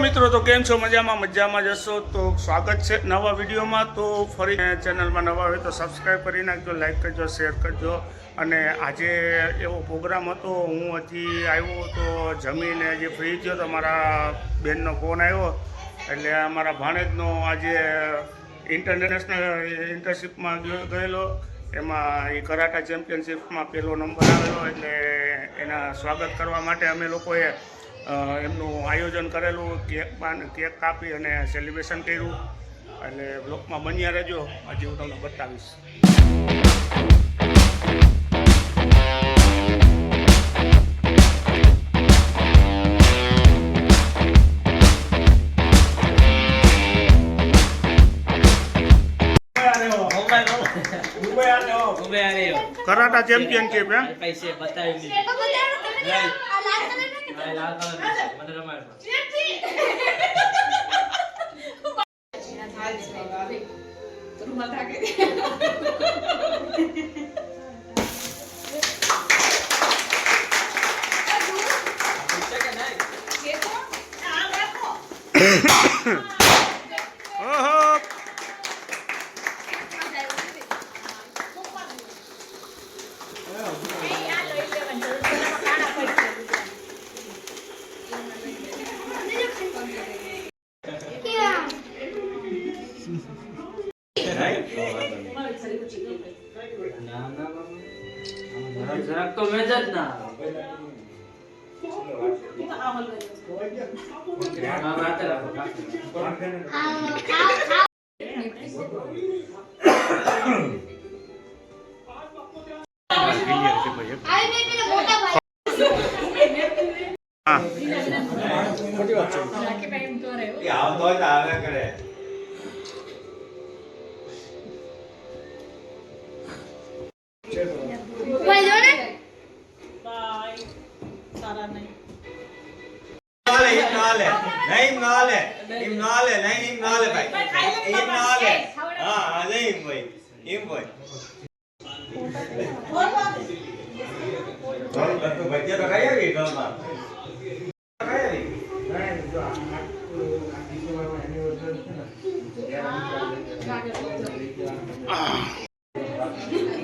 મિત્રો, તો કેમ છો? મજામાં મજામાં જશો તો સ્વાગત છે નવા વિડીયોમાં. તો ફરી ચેનલમાં નવા હોય તો સબસ્ક્રાઈબ કરી નાખજો, લાઈક કરજો, શેર કરજો. અને આજે એવો પ્રોગ્રામ હતો. હું હજી આવ્યો તો જમીને જે ફ્રી થયો તો મારા બેનનો ફોન આવ્યો. એટલે અમારા ભાણેજનો આજે ઇન્ટરનેશનલ ઇન્ટરશીપમાં ગયો, ગયેલો. એમાં એ કરાટા ચેમ્પિયનશિપમાં પહેલો નંબર આવેલો એટલે એના સ્વાગત કરવા માટે અમે લોકોએ એમનું આયોજન કરેલું કેક પાન કેક કાપી અને સેલિબ્રેશન કર્યું. એટલે બ્લોકમાં બન્યા રહેજો. હજી હું તમને બતાવીશ. કરાટા ચેમ્પિયનશિપ એમ પૈસે બતાવી દીધી. આ લાલ કલરનું છે. મને રમાડવા. છે કે નહીં? ઓહો જરાક તો મેં જ ના આવતો આવે કરે. નાલે ઈમ નાલે. નહીં નાલે. ઈમ નાલે નહીં ઈમ નાલે ભાઈ. ઈમ નાલે. હા હા નહીં ભાઈ. ઈમ ભાઈ. બધું ભજીયા તો ખાઈ આવી ઢોલમાં ખાઈ આવી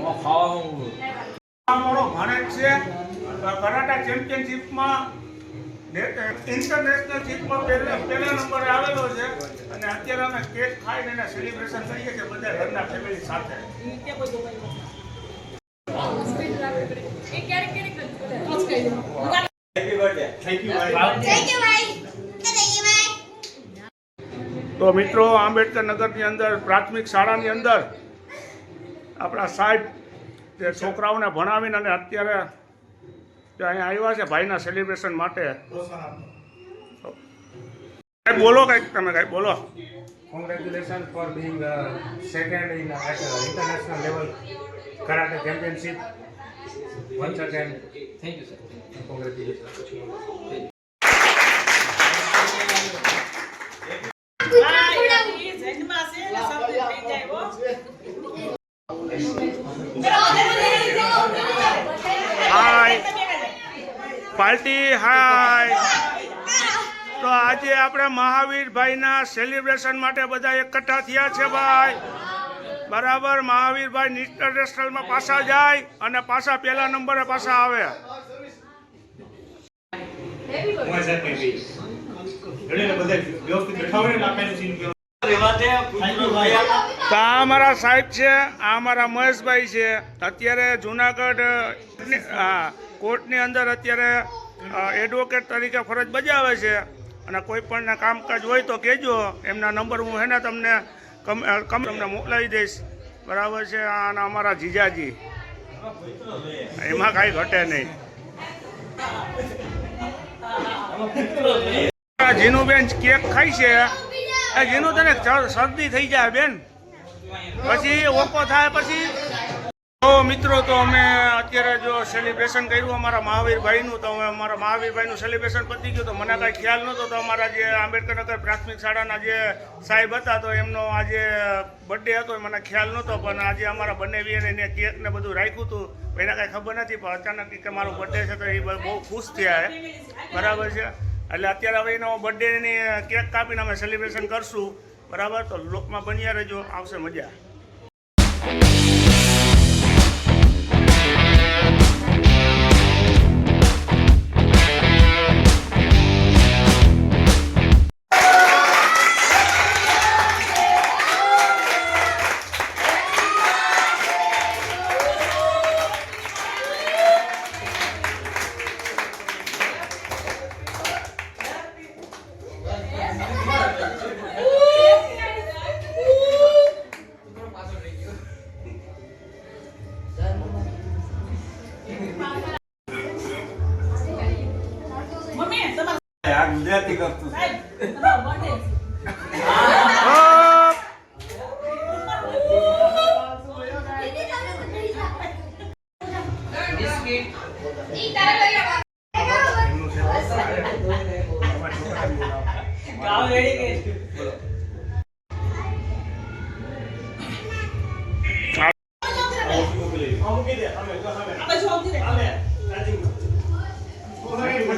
હું ખાવા માંગુ. અમારો ભાણેજ છે કરાટા ચેમ્પિયનશિપમાં ઇન્ટરનેશનલ શિપમાં પહેલા પહેલા નંબરે આવેલો છે. અને અત્યારે અમે કેક ખાઈને એને સેલિબ્રેશન કરીએ છીએ બધા ઘરના ફેમિલી સાથે. હેપી થેન્ક યુ તો મિત્રો આંબેડકર નગરની અંદર પ્રાથમિક શાળાની અંદર આપણા સાહેબ જે છોકરાઓને ભણાવીને અને અત્યારે જે અહીંયા આવ્યા છે ભાઈના સેલિબ્રેશન માટે કાંઈ બોલો કંઈક તમે કાંઈ બોલો Congratulations for being uh, second in uh, at uh, international level karate championship. Once again, Thank you, sir. congratulations. Hi party, હાય. તો આજે આપણે મહાવીરભાઈના સેલિબ્રેશન માટે બધા એકઠા થયા છે, ભાઈ. બરાબર, મહાવીરભાઈ ઇન્ટરનેશનલમાં પાછા જાય અને પાછા પહેલા નંબરે પાછા આવે. તો અમારા સાહેબ છે, આ અમારા મહેશભાઈ છે. અત્યારે જુનાગઢ, હા કોર્ટની અંદર અત્યારે એડવોકેટ તરીકે ફરજ બજાવે છે. અને કોઈ પણના કામકાજ હોય તો કહેજો. એમના નંબર હું હેને તમને કમ તમને મોકલાવી દઈશ. બરાબર છે? અને અમારા જીજાજી. એમાં કાંઈ ઘટે નહીં. જીનુબેન કેક ખાય છે. જીનું તને શરદી થઈ જાય બેન. પછી ઓકો થાય, પછી તો મિત્રો, તો અમે અત્યારે જો સેલિબ્રેશન કર્યું અમારા મહાવીરભાઈનું, તો અમે અમારા મહાવીરભાઈનું સેલિબ્રેશન પતી ગયું. તો મને કાંઈ ખ્યાલ નહોતો, તો અમારા જે આંબેડકરનગર પ્રાથમિક શાળાના જે સાહેબ હતા, તો એમનો આજે બર્થડે હતો મને ખ્યાલ નહોતો, પણ આજે અમારા બંને વીએ એને કેક ને બધું રાખ્યું હતું એને કાંઈ ખબર નથી, પણ અચાનક કે મારો બર્થડે છે, તો એ બહુ ખુશ થયા બરાબર છે? એટલે અત્યારે હવે એનો બર્થડેની કેક કાપીને અમે સેલિબ્રેશન કરશું. બરાબર? તો લોકમાં બન્યા રહેજો, આવશે મજા.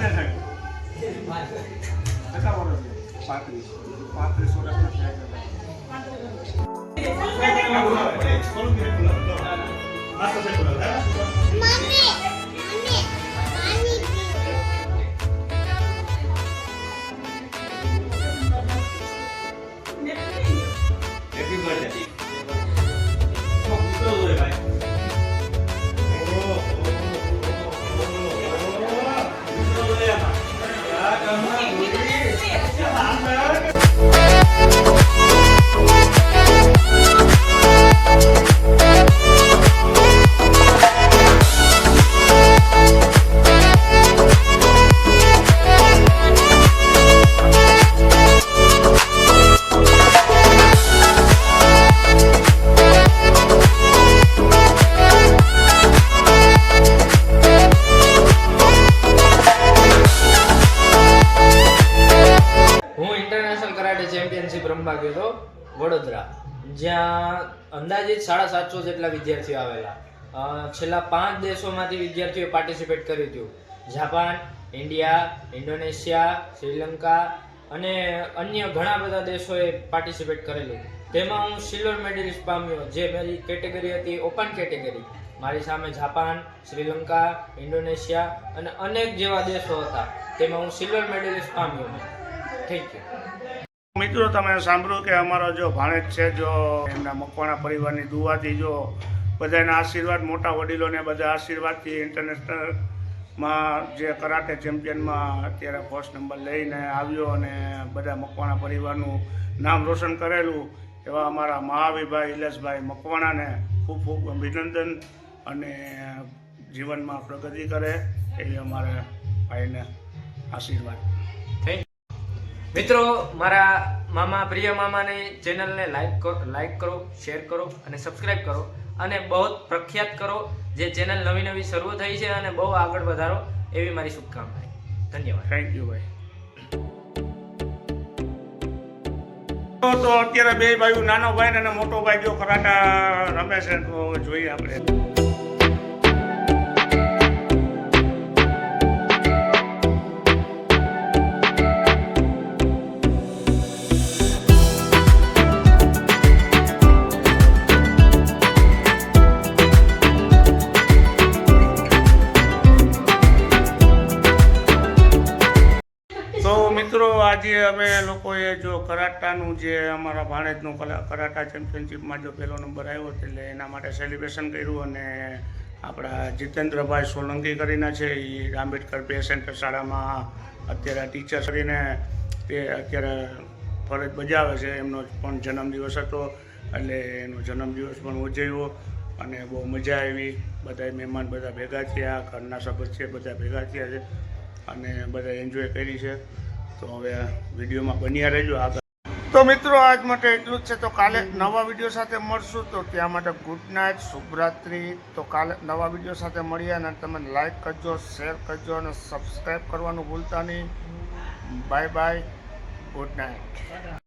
થાય. કેટલા વર્ષની? પાંત્રીસ. પાંત્રીસ વર્ષના થયા છે. અંદાજિત સાડા સાતસો જેટલા વિદ્યાર્થીઓ આવેલા. છેલ્લા પાંચ દેશોમાંથી વિદ્યાર્થીઓએ પાર્ટિસિપેટ કર્યું હતું. જાપાન, ઇન્ડિયા, ઇન્ડોનેશિયા, શ્રીલંકા અને અન્ય ઘણા બધા દેશોએ પાર્ટિસિપેટ કરેલું. તેમાં હું સિલ્વર મેડલિસ્ટ પામ્યો, જે મારી કેટેગરી હતી ઓપન કેટેગરી. મારી સામે જાપાન, શ્રીલંકા, ઇન્ડોનેશિયા અને અનેક જેવા દેશો હતા. તેમાં હું સિલ્વર મેડલિસ્ટ પામ્યો. Thank you. મિત્રો, તમે સાંભળ્યું કે અમારો જો ભાણેજ છે, જો એમના મકવાણા પરિવારની દુવાથી જો બધાના આશીર્વાદ, મોટા વડીલોને બધા આશીર્વાદથી ઇન્ટરનેશનલમાં જે કરાટે ચેમ્પિયનમાં અત્યારે ફર્સ્ટ નંબર લઈને આવ્યો અને બધા મકવાણા પરિવારનું નામ રોશન કરેલું, એવા અમારા મહાવીભાઈ ઇલેશભાઈ મકવાણાને ખૂબ ખૂબ અભિનંદન અને જીવનમાં પ્રગતિ કરે એવી અમારે ભાઈને આશીર્વાદ. મિત્રો મારા મામા પ્રિય મામાની ચેનલને લાઈક કરો લાઈક કરો શેર કરો અને સબસ્ક્રાઈબ કરો. અને બહુ પ્રખ્યાત કરો જે ચેનલ નવી નવી શરૂ થઈ છે અને બહુ આગળ વધારો એવી મારી શુભકામના ધન્યવાદ. થેન્ક યુ ભાઈ. તો તો અત્યારે બે ભાઈઓ નાનો ભાઈ અને મોટો ભાઈ જો કરાટા રમે છે તો જોઈએ આપણે. આજે અમે લોકોએ જો કરાટાનું જે અમારા ભાણેજનું કરાટા ચેમ્પિયનશિપમાં જો પહેલો નંબર આવ્યો હતો એટલે એના માટે સેલિબ્રેશન કર્યું અને આપણા જીતેન્દ્રભાઈ સોલંકી કરીને છે એ આંબેડકર બે સેન્ટર શાળામાં અત્યારે ટીચર કરીને તે અત્યારે ફરજ બજાવે છે. એમનો પણ જન્મદિવસ હતો એટલે એનો જન્મદિવસ પણ ઉજવ્યો અને બહુ મજા આવી. બધા મહેમાન બધા ભેગા થયા, ઘરના સદસ્ય બધા ભેગા થયા છે અને બધા એન્જોય કરી છે. તો હવે વિડીયોમાં બન્યા રહેજો આગળ. તો મિત્રો, આજ માટે એટલું જ છે. તો કાલે નવા વીડિયો સાથે મળશું. તો ત્યાં માટે ગુડ નાઇટ, શુભરાત્રી. તો કાલે નવા વીડિયો સાથે મળીએ અને તમે લાઈક કરજો, શેર કરજો અને સબસ્ક્રાઈબ કરવાનું ભૂલતા નહીં. Bye bye, good night.